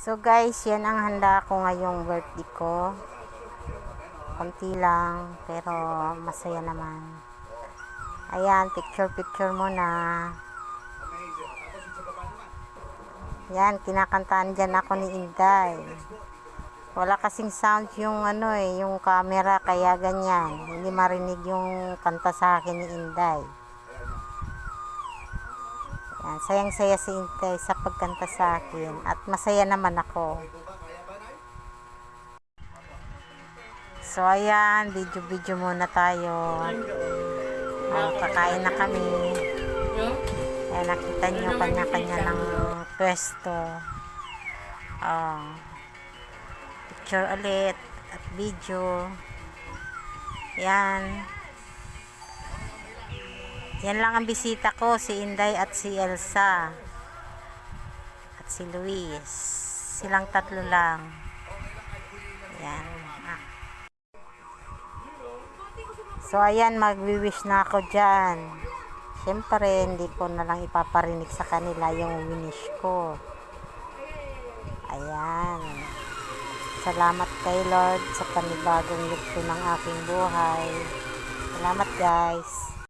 So guys, yan ang handa ko ngayong birthday ko. Konti lang, pero masaya naman. Ayan, picture-picture muna. Yan, kinakantaan dyan ako ni Inday. Wala kasing sound yung ano eh, yung camera, kaya ganyan. Hindi marinig yung kanta sa akin ni Inday. Yan, sayang-saya si Inday sa pagkanta sa akin. At masaya naman ako. So, ayan, video-video muna tayo. Oh, kakain na kami. Ayan, nakita nyo kanya-kanya ng pwesto. Oh, picture ulit at video. Yan. Yan lang ang bisita ko, si Inday at si Elsa. At si Luis. Silang tatlo lang. Yan. So, ayan, magwi-wish na ako dyan. Siyempre, hindi ko na lang ipaparinig sa kanila yung winish ko. Ayan. Salamat kay Lord sa panibagong yugto ng aking buhay. Salamat guys.